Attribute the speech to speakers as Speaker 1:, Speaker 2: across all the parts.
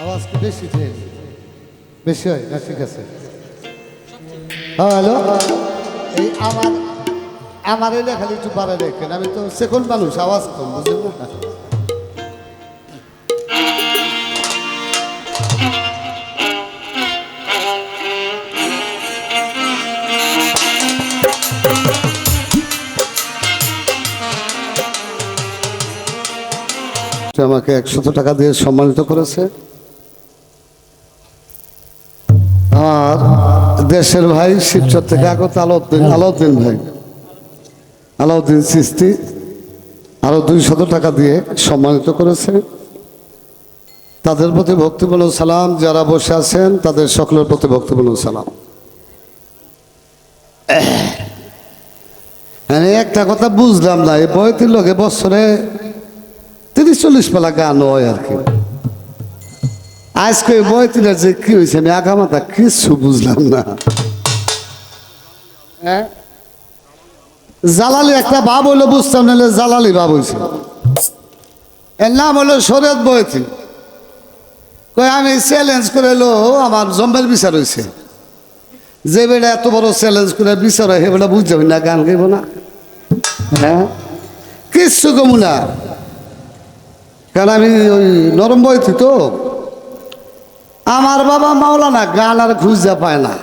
Speaker 1: আওয়াজ কি বেশি বেশি হয়? না, ঠিক আছে। হ্যাঁ হ্যালো? এই আমার আমার এলে খালি একটু বাড়াই রেখেন আমি তো সেকেন্ড মানুষ, আওয়াজ কম, বুঝলেন না? আমাকে একশত টাকা দিয়ে সম্মানিত করেছে। আর দেশের ভাই শিবচর থেকে আগত আলাউদ্দিন আলাউদ্দিন ভাই। আলাউদ্দিন সিস্তি আরও দুইশত টাকা দিয়ে সম্মানিত করেছে। তাদের প্রতি ভক্তিপূর্ণ সালাম, যারা বসে আছেন, তাদের সকলের প্রতি ভক্তিপূর্ণ সালাম। হ্যাঁ একটা কথা বুঝলাম না, এই বয়তির লোকে বছরে তিরিশ চল্লিশ পালা গান হয় আর কি। আজকে বয়তিরা যে কি হয়েছে আমি আগা মাথা কিছু বুঝলাম না। হ্যাঁ? জালালি একটা ভাব হইল, বুঝতাম নাহলে জালালি ভাব হয়েছে এর নাম হলো শরৎ বয়তি কই আমি চ্যালেঞ্জ করে এলো আমার জম্বের বিচার হয়েছে যে বেটা এত বড় চ্যালেঞ্জ করে বিচার হয় সেবেলা বুঝতে না, গান গাইব না। হ্যাঁ? কিচ্ছু কমু না। কারণ আমি ওই নরম বইতি তো। আমার বাবা মাওলানা গান আর খুঁজা পায় না।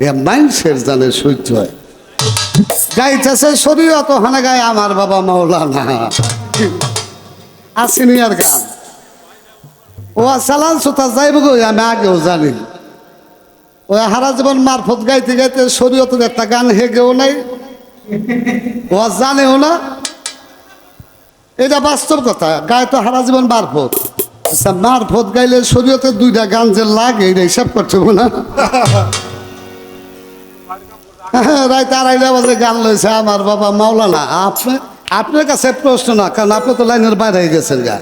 Speaker 1: এ মাইন্ডসেট জানে সহ্য হয়। গাইতেছে শরীয়ত হানে গায় আমার বাবা মাওলানা। আসেনি আর গান। ও চালান সোতা যাইব গো, আমি আগেও জানি। ওই হারা জীবন মারফত গাইতে গাইতে শরীয়তের একটা গান হেগেও নাই। ও জানেও না। এটা বাস্তব কথা, গায়ে তো হারা জীবন মারফত। আচ্ছা মারফত গাইলে শরীয়তে দুইটা গান যে লাগে, এটা হিসাব করতে না। রায় আড়াইটা বাজে গান লইছে আমার বাবা মাওলানা। আপনি, আপনার কাছে প্রশ্ন না, কারণ আপনি তো লাইনের বাইরে হয়ে গেছেন গা।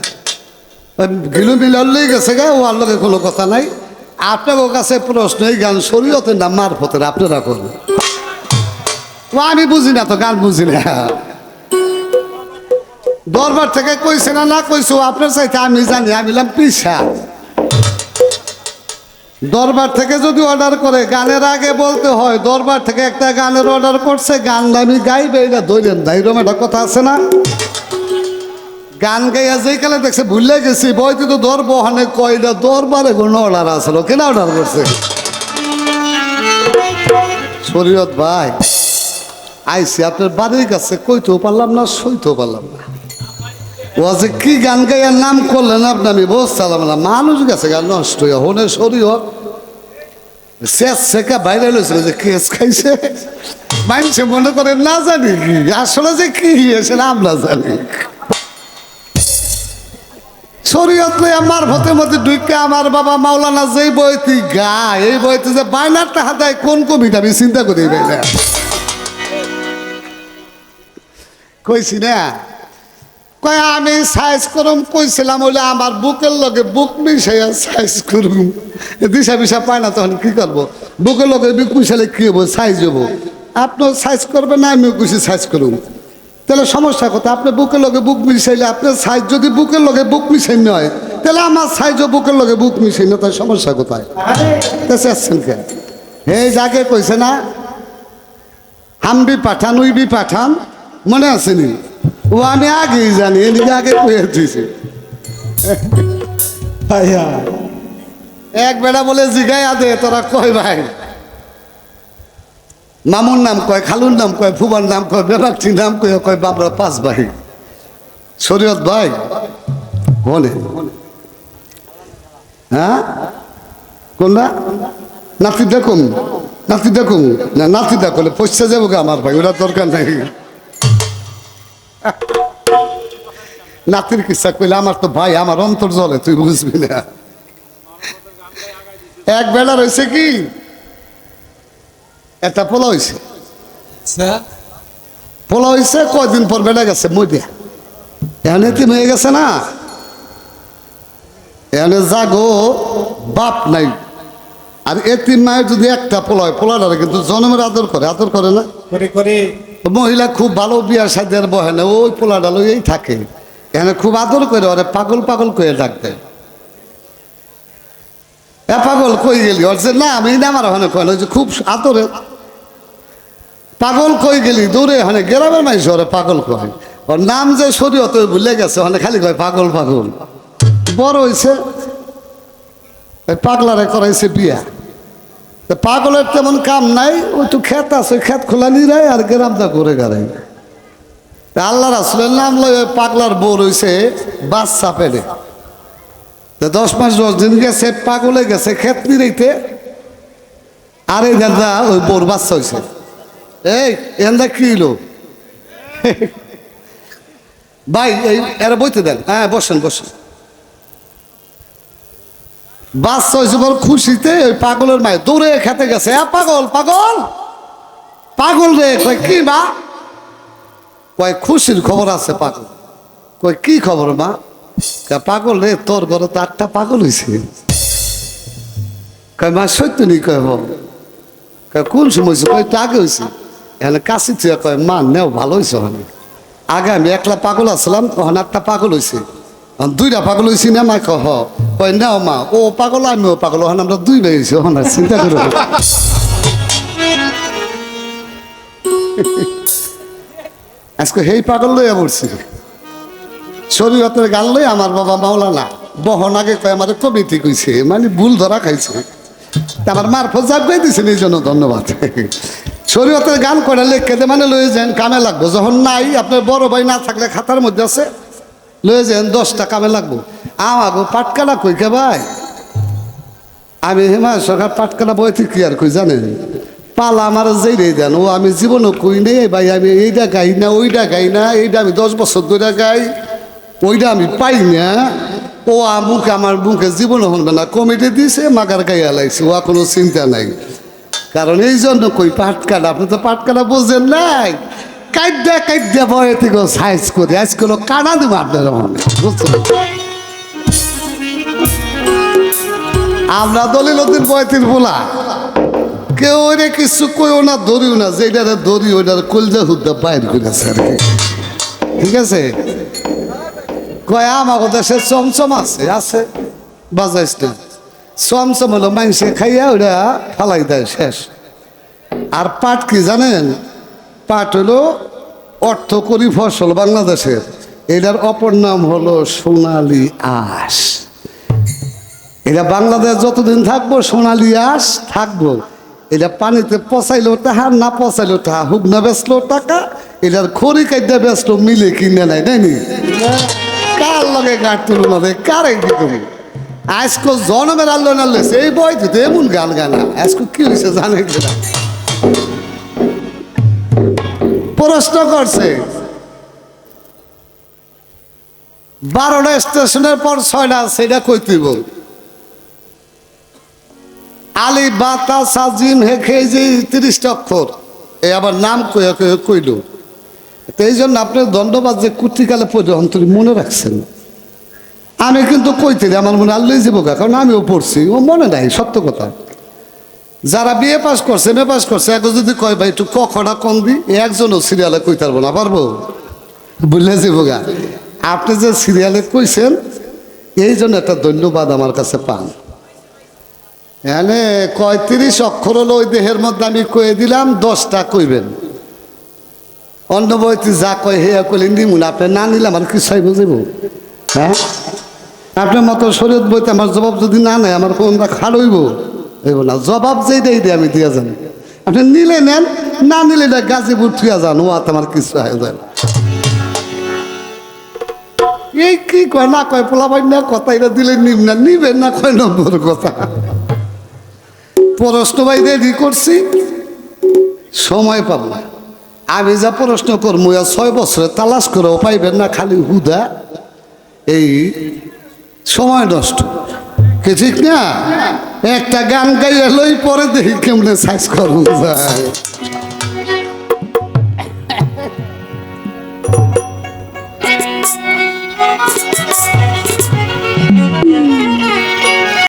Speaker 1: গিলু মিলালেই গেছে গা ওর লগে কোনো কথা নাই। আপনার কাছে প্রশ্ন, এই গান শরীয়তের না মারফতের, আপনারা করবেন? ও আমি বুঝি না তো, গান বুঝি না। দরবার থেকে কইছে না না কইছো আপনার চাইতে আমি জানি, আমি পিসা। দরবার থেকে যদি অর্ডার করে, গানের আগে বলতে হয়, দরবার থেকে একটা গানের অর্ডার করছে, গান আমি গাইবে, এটা ধরেন না একটা কথা আছে না? গান গাইয়া যেই কালে দেখছে, ভুলে গেছি, বইতে তো দর বহানে কয়টা দরবারে কোনো অর্ডার আসলো কেন অর্ডার করছে? শরীয়ত ভাই, আইসি আপনার বাড়ির কাছে, কইতেও পারলাম না, সইতেও পারলাম না। ও যে কি গান গাইয়ার নাম করলেন আপনি আমি বসছিলাম না মানুষ গেছে গান নষ্ট হয়ে হনে শরীর শেষ শেখা বাইরে লইছিল যে কেস খাইছে। মানুষে মনে করে না জানি কি, আসলে যে কি সেটা আমরা জানি। শরীয়ত লই আমার ভতের মধ্যে ঢুকে আমার বাবা মাওলানা যেই বইতি গা এই বইতে যে বাইনারটা হাতায় কোন কবিতা আমি চিন্তা করি ভাই কইছি না? কয়, আমি সাইজ করুম, কইছিলাম বলে আমার বুকের লগে বুক মিশাইয়া সাইজ করুম। দিশা বিশা পায় না, তখন কি করব? বুকের লগে বুক মিশালে কি হব সাইজ হব আপনিও সাইজ করবেন না, আমিও খুশি সাইজ করুম। তাহলে সমস্যা কথা আপনি বুকের লগে বুক মিশাইলে আপনার সাইজ যদি বুকের লগে বুক মিশাই নয়, তাহলে আমার সাইজও বুকের লগে বুক মিশাই না তার সমস্যা কোথায়? তা চাচ্ছেন কে? এই যাকে কইছে না, হামবি পাঠান, উইবি পাঠান, মনে আসেনি ও আমি আগেই জানি আগে কয়ে এক বেড়া বলে জিগাই আদে তোরা কয় ভাই? মামুর নাম কয়, খালুর নাম কয় ফুবার নাম কয় বেবাকটির নাম কয় কয় বাবরা পাঁচ ভাই। শরীয়ত ভাই? বলে। হ্যাঁ? কোনটা নাতি দেখুন নাতি দেখুন না নাতি দেখলে পয়সা যাব আমার ভাই, ওরা দরকার নাই। নাতির কিসা কইলে আমার তো ভাই আমার অন্তর জলে তুই বুঝবি না। এক বেলা রয়েছে কি? একটা পোলা হয়েছে পোলা হয়েছে কয়দিন পর বেলা গেছে মরিয়া এখানে তিন হয়ে গেছে না? এখানে জাগো বাপ নাই। আর এ তিন মায়ের যদি একটা পোলা হয় পোলাটারে কিন্তু জন্মের আদর করে আদর করে না?
Speaker 2: করে করে।
Speaker 1: মহিলা খুব ভালো বিয়ার সাথে বহে না ওই পোলাটা লইয়েই থাকে। এখানে খুব আদর করে, ওরে পাগল পাগল করে ডাকতে এ পাগল কই গেলি? ওর না, আমি না আমার ওখানে কয় যে খুব আদরে। পাগল কই গেলি? দূরে ওখানে গ্রামের মানুষ ওরে পাগল কয়। ওর নাম যে শরীয়তে ভুলে গেছে, ওখানে খালি কয় পাগল পাগল। বড় হয়েছে পাগলারে করাইছে বিয়া। তা পাগলের তেমন কাম নাই, ওই তো ক্ষেত আছে, ক্ষেত খোলা নিরাই আর গ্রামটা করে গাড়াই আল্লাহ রাসুলের নাম লয় ওই পাগলার বউ রয়েছে বাচ্চা পেলে। তা দশ মাস, দশ দিন গেছে, পাগলে গেছে খেত নিরাইতে আর এই দাদা, ওই বউর বাচ্চা হয়েছে এই, এন্দা কি হলো ভাই, এই, এরা বইতে দেন। হ্যাঁ বসেন বসেন। বাচ্চা হয়েছে বল খুশিতে ওই পাগলের মায়ে দৌড়ে খেতে গেছে। হ্যাঁ পাগল পাগল? পাগল রে, কয় কি মা? কয় খুশির খবর আছে পাগল। কয় কি খবর মা? পাগল রে, তোর ঘরে তো আটটা পাগল হয়েছে কয় মা, সত্য নি কয় হ? কয় কোন সময় হয়েছে কয় একটু আগে হয়েছে এখানে কাশি থুয়া কয়, মা, নেও, ভালো হয়েছে আগে আমি একলা পাগল আসলাম, তখন একটা পাগল হয়েছে দুইটা পাগল হয়েছি না কহ, কয়, নাও মা, ও পাগল, আমিও পাগল, ওখানে আমরা দুই ভাই হয়েছি আর চিন্তা করো আজকে হেই পাগল লইয়া পড়ছি। শরীয়তের গান লই আমার বাবা মাওলানা বহন আগে কয় আমার কবিতি কইছে মানে ভুল ধরা খাইছে। আমার মারফত জাগ কই দিছেন, এই জন্য ধন্যবাদ। শরীয়তের গান করে লেখকে মানে লয়ে যান, কামে লাগবো। যখন নাই, আপনার বড় ভাই না থাকলে খাতার মধ্যে আছে। লয়ে যান দশটা কামে লাগবো। আমাগো পাটকালা কই কে ভাই? আমি হেমা সরকার পাটকালা বইতে কি আর কই জানেন? পালা আমার যেই রে দেন, ও আমি জীবনও কই নেই ভাই, আমি এইটা গাই না ওইটা গাই না এইটা আমি দশ বছর ধরে গাই ওইটা আমি পাই না। ও মুখে আমার মুখে জীবনও হনবে না, কমিটি দিছে, মাগার গাইয়া লাগছে ও কোনো চিন্তা নাই। কারণ এই জন্য কই পাটকালা, আপনি তো পাটকালা বুঝছেন নাই। কাইডা কাইদ্যা বয়ে থেকে সাইজ করে আজ কোনো কানা দিব আপনার বুঝছেন? আমরা দলিল উদ্দিন বয়তির বোলা। কেউ ওরে কিছু কইও না, ধরিও না যেটারে ধরি ওইটার কলজা হুদ্দা বাইর করেছে আর কি। ঠিক আছে? কয় আমাকে দেশে চমচম আছে আছে। বাজাইস না চমচম হলো মাংসে খাইয়া ওটা ফালাই দেয় শেষ। আর পাট কি জানেন? পাট হলো অর্থকরী ফসল বাংলাদেশের। এটার অপর নাম হলো সোনালি আঁশ। এটা বাংলাদেশ যতদিন থাকব, সোনালি আঁশ থাকব। এটা পানিতে পচাইলেও টাকা, না পচাইলেও টাকা, হুক না বেচলেও টাকা, এটার খড়ি কাইটা বেচলো মিলে কিনে নাই তাই নি কার লগে গাঁট তুলনা রে? কারে করি আজকে জনমের আল্লো না এই বই তো এমন গান গানা আজকে কি হয়েছে জানে কিনা প্রশ্ন করছে। বারোটা স্টেশনের পর ছয়টা সেটা কইতিব আলি বাতা সাজিম হেখে যে তিরিশটা অক্ষর। এ আবার নাম কইয়া কইয়া কইল। এই জন্য আপনার দণ্ডবাদ যে কুর্তিকালে অন্তরি মনে রাখছেন। আমি কিন্তু কইতে আমার মনে আল্লাহ গা, কারণ আমিও পড়ছি। ও মনে নাই সত্য কথা। যারা বিয়ে পাস করছে এম এ পাস করছে, এক যদি কয়, ভাই, একটু কখটা কম দি? একজনও সিরিয়ালে কই পারব না, পারব? বুঝলে যাব গা আপনি যে সিরিয়ালে কইছেন, এই জন্য একটা ধন্যবাদ আমার কাছে পান। এখানে কয়ত্রিশ অক্ষর হলো ওই দেহের মধ্যে আমি কয়ে দিলাম, দশটা কইবেন। অন্য বইতে যা কয়, হে কইলে নিমুন, আপনি না নিলে আমার কি চাইব যাব হ্যাঁ? আপনার মতো শরীর বইতে আমার জবাব যদি না নেয়, আমার কোনটা খাড়ইব জবাব যেই দেই দিয়ে আমি দিয়া যান আপনি নিলে নেন, না নিলে না গাজীপুর থুয়া যান, ও আমার কিছু হয়ে যায়। এই কি কয়, না কয় পোলাবাই না কথা, এটা দিলে নিব না নিবেন না কয় নম্বর কথা। প্রশ্ন ভাই রেডি করছি, সময় পাব না। আমি যা প্রশ্ন করব ছয় বছরে তালাশ করেও পাইবেন না খালি হুদা। এই সময় নষ্ট। কি ঠিক না? একটা গান গাইয়া লই পরে দেখি কেমনে সাইজ করুন যায়।